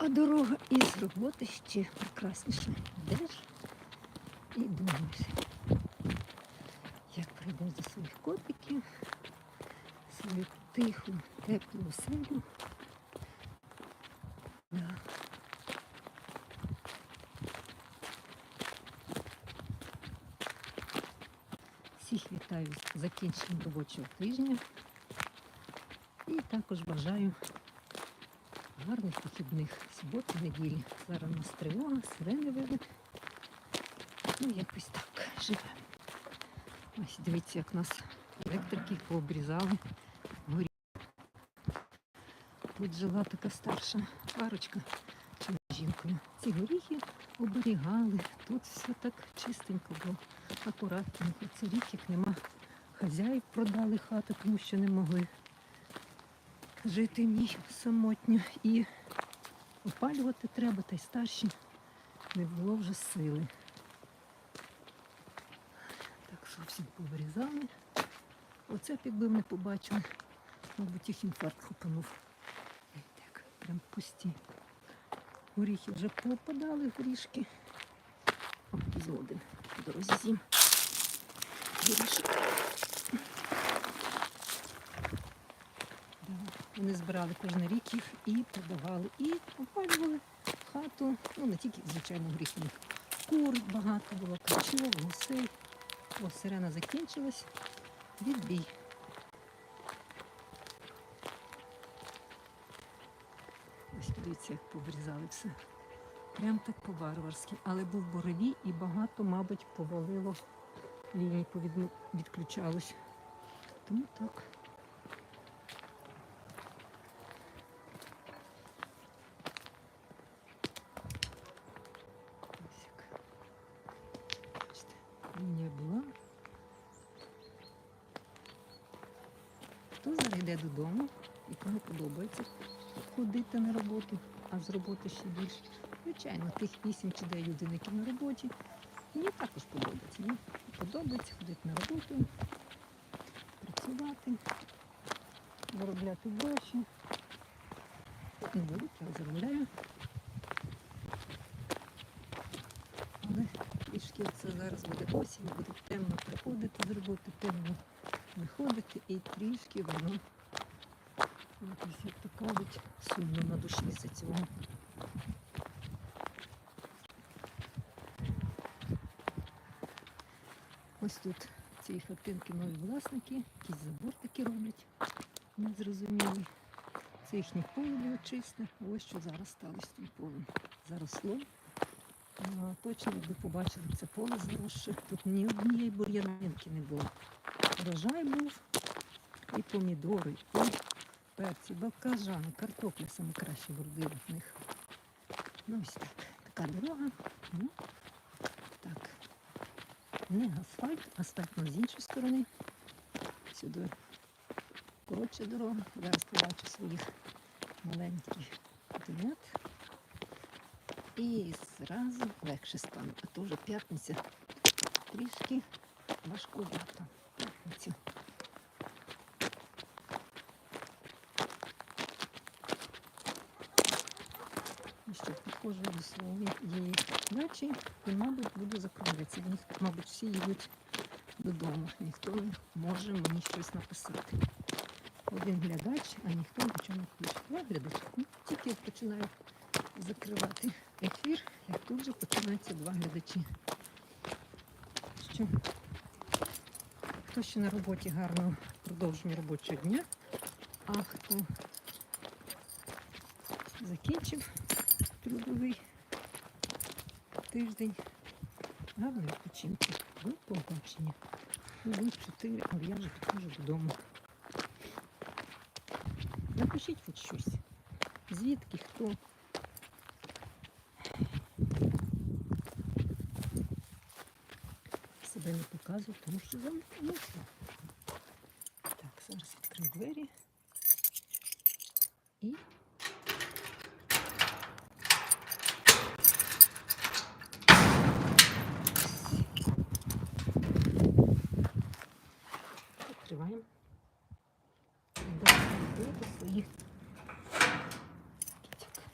А дорога із роботи ще прекрасніша. Йдеш і думаєш, як прийдеш до своїх котиків, свою тиху, теплу оселю. Да. Всіх вітаю з закінченням робочого тижня. І також бажаю гарних вихідних суботи, неділі. Зараз у нас тривога, сирени вили. Ну, якось так живемо. Ось дивіться, як нас електрики пообрізали. Горі. Тут жила така старша парочка чи жінкою. Ці горіхи оберігали. Тут все так чистенько було, акуратненько. Це рік, як нема хазяїв, продали хату, тому що не могли жити в ній самотньо. І опалювати треба, та й старші не було вже сили. Так зовсім повирізали. Оце якби не побачили, мабуть, їх інфаркт хопанув. Так, прям пусті. Горіхи вже попадали горішки. Згоден. Дорозі зім. Горішок. Да. Вони збирали кожен рік їх і продавали. І опалювали хату. Ну, не тільки, звичайно, горіхи. Кур багато було, качок, гусей. О, сирена закінчилась. Відбій. Ось подивіться, як поврізали все. Прям так по-варварськи. Але був боровій і багато, мабуть, повалило повід- відключалось. Тому так. Ось як. Бачите, лінія була. Хто зараз йде додому і кому подобається ходити на роботу, а з роботи ще більше. Звичайно, тих 8 чи 9 годинників на роботі. Мені також подобається. Мені подобається ходити на роботу, працювати, заробляти гроші. Не великі, а заробляю. Але трішки це зараз буде осінь, буде темно приходити з роботи, темно виходити і трішки воно якось, як то кажуть, сумно на душі з цього. Ось тут цієї хатинки нові власники, якісь забор такі роблять, незрозумілі. Це їхнє поле було чисте. Ось що зараз сталося тим полем. Заросло. А, точно, якби побачили це поле заросше, тут ні однієї бур'янинки не було. Врожай був і помідори, і перці, баклажани, картопля саме краще вродила в них. Ну ось так. Така дорога. Ну, так. Не асфальт, асфальт ну, з іншої сторони. Сюди коротша дорога. Зараз побачу своїх маленьких котенят. І зразу легше стане. А то вже п'ятниця трішки важкувато. П'ятницю. І що, підходжу до своєї дачі і, мабуть, буду закруглятися. Вони, мабуть, всі їдуть додому. Ніхто не може мені щось написати. Один глядач, а ніхто нічого не пише. Два глядачі. Ну, тільки починаю закривати ефір, як тут же починаються два глядачі. Що? Хто ще на роботі гарного продовження робочого дня, а хто закінчив трудовий тиждень. Гарної відпочинку. До побачення. Ну, 4, а я вже підходжу додому. Напишіть хоч щось. Звідки хто? Себе не показую, тому що замкнувся. Так, зараз відкрию двері. І накриваємо до своїх кіток.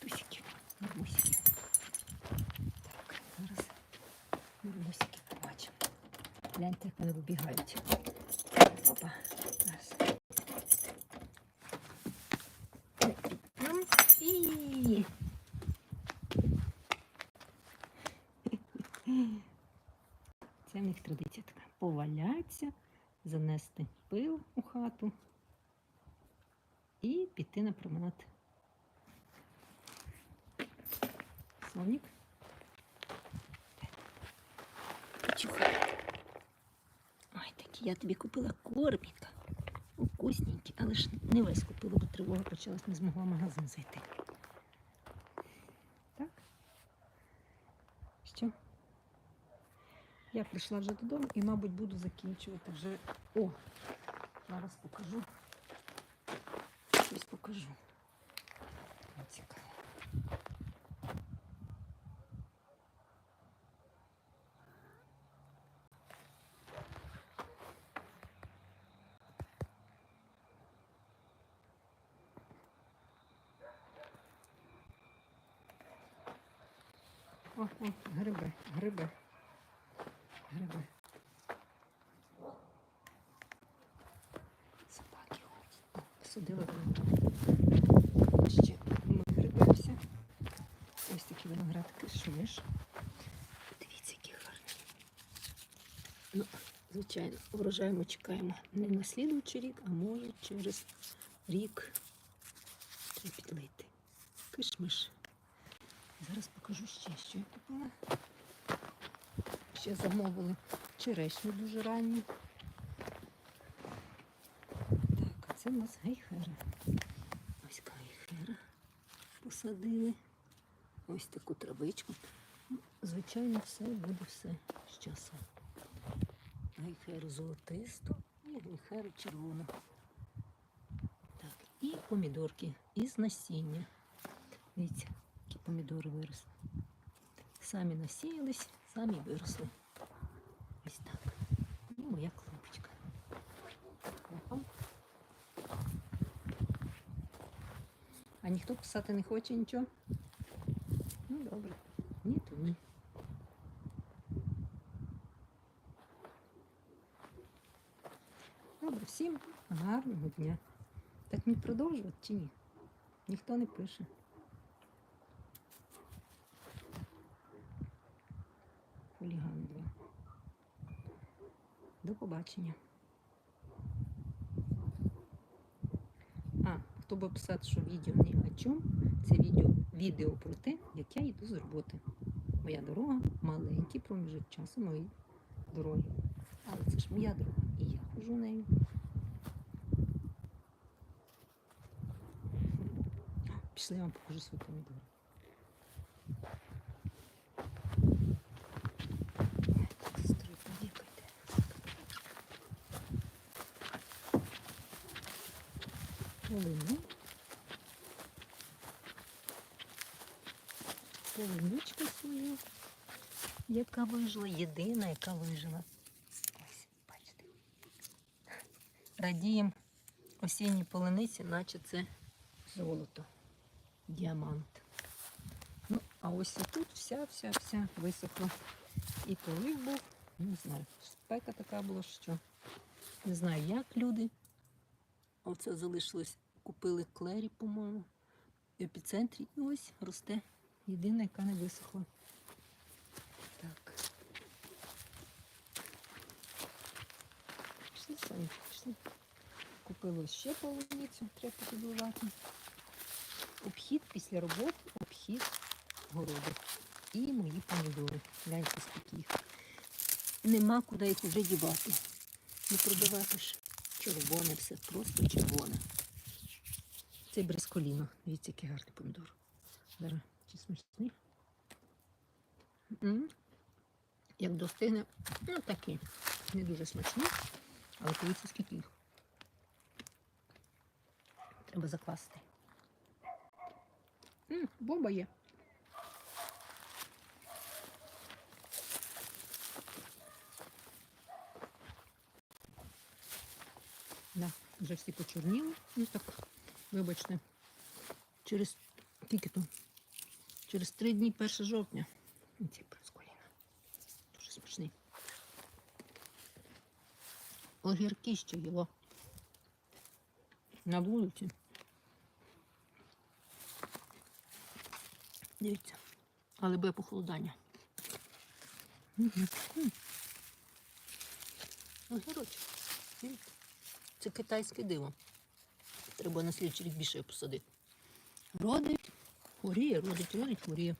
Тусики, бабусики. Так, зараз бабусики побачимо. Гляньте, як вони вибігають. Опа. Них традиція така. Поваляться, занести пил у хату і піти на променад. Чухай. Ой, такі я тобі купила корміка. Вкусненький, але ж не весь купила, бо тривога почалась, не змогла магазин зайти. Так? Що? Я прийшла вже додому і, мабуть, буду закінчувати вже. О! Зараз покажу. Щось покажу. Цікаво. О, о, гриби, гриби, гриби. Собаки ходять. О, Посадила. Ще ми грибемося. Ось такі виноградки швиш. Дивіться, які гарні. Ну, звичайно, врожай ми чекаємо не на слідуючий рік, а може через рік треба підлити. Кишмиш. Зараз покажу ще, що я купила. Ще замовили черешню дуже ранню. Так, а це у нас гейхера. Ось гейхера посадили. Ось таку травичку. Ну, Звичайно, все буде все з часом. Гейхеру золотисту і гейхеру червону. Так, і помідорки із насіння. Дивіться, які помідори виросли. Самі насіялись, самі виросли. Ось так. І моя клубочка. А ніхто писати не хоче нічого? Ну добре. Ні, то ні. Добре, всім гарного дня. Так мені продовжувати чи ні? Ніхто не пише. Хуліган. До побачення. А, хто буде писати, що відео ні о чому, це відео, відео про те, як я йду з роботи. Моя дорога маленький проміжок часу моєї дороги. Але це ж моя дорога, і я ходжу нею. Пішли я вам покажу свої помідори. Яка вижила, єдина, яка вижила. Ось, бачите. Радіємо осінній полениці, наче це золото, діамант. Ну, а ось тут вся, вся, вся висохла. І полив був, не знаю, спека така була, що не знаю, як люди. Оце залишилось, купили клері, по-моєму, в епіцентрі. І ось росте. Єдина, яка не висохла. Так. Пішли. Купили ще полуницю, треба підливати. Обхід після роботи, обхід городу. І мої помідори. Гляньте, скільки їх. Нема куди їх вже дівати. Не продавати ж червоне все, просто червоне. Це бресколіно. Дивіться, який гарний помідор. Зараз чи смачні. Як достигне, ну такі. Не дуже смачні, але подивіться, скільки їх. Треба закласти. М, Боба є. Да, вже всі почорніли. Ну так, вибачте. Через скільки то? Через три дні 1 жовтня. Ці прискоріна. Дуже смачний. Огірки ще його. На вулиці. Дивіться. Але буде похолодання. Огірочок. Це китайське диво. Треба на слідчий рік більше посадити. Родить, хворіє, родить, родить, хворіє.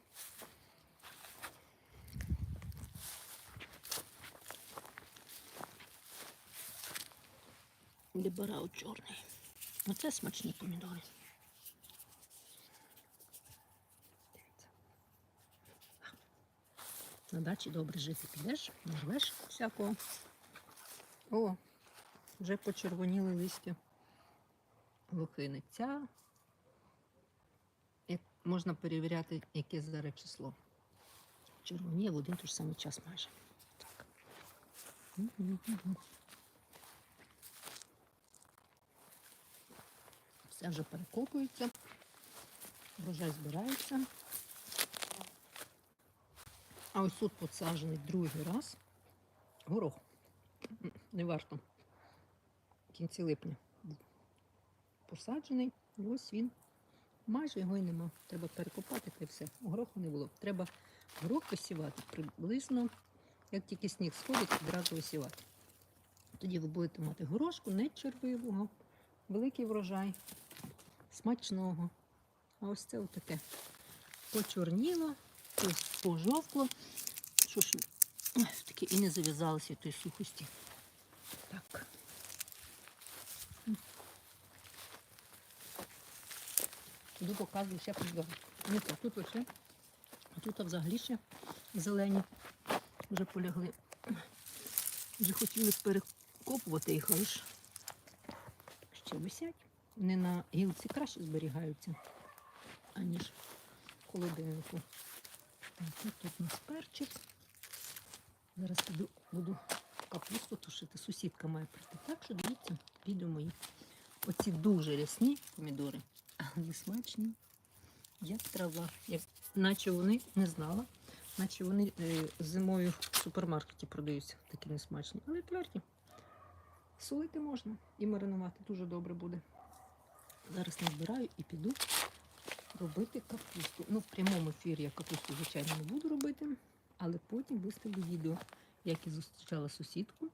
Ліберал чорний. Оце смачні помідори. На дачі добре жити підеш, нарвеш всякого. О, вже почервоніли листя лохини. Ця як можна перевіряти, яке зараз число. Червоніє в один той ж самий час майже. Так. Все вже перекопується, врожай збирається. А ось тут посаджений другий раз горох. Не варто. В кінці липня посаджений. І ось він. Майже його й нема. Треба перекопати та й все. Гороху не було. Треба горох посівати приблизно, як тільки сніг сходить, одразу висівати. Тоді ви будете мати горошку, не червивого, великий врожай, смачного. А ось це отаке. Почорніло, пожовкло. Що ж, таке і не зав'язалося тої сухості. Так. Іду показую ще помідори. Не це, тут лише, а тут взагалі ще зелені вже полягли. Вже хотіли перекопувати їх, але ж ще висять. Вони на гілці краще зберігаються, аніж в холодильнику. Так, тут у нас перчик. Зараз піду, буду капусту тушити. Сусідка має прийти. Так що дивіться, відео мої. Оці дуже рясні помідори, але смачні, як трава. Як, наче вони не знала, наче вони е, зимою в супермаркеті продаються, такі несмачні, але тверді. Солити можна і маринувати дуже добре буде. Зараз назбираю і піду робити капусту. Ну, в прямому ефірі я капусту, звичайно, не буду робити, але потім виставлю відео, як я зустрічала сусідку,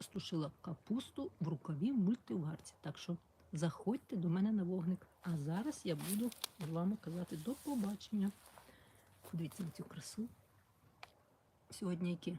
стушила капусту в рукаві мультиварці. Так що заходьте до мене на вогник. А зараз я буду з вами казати до побачення. Подивіться на цю красу. Сьогодні яке?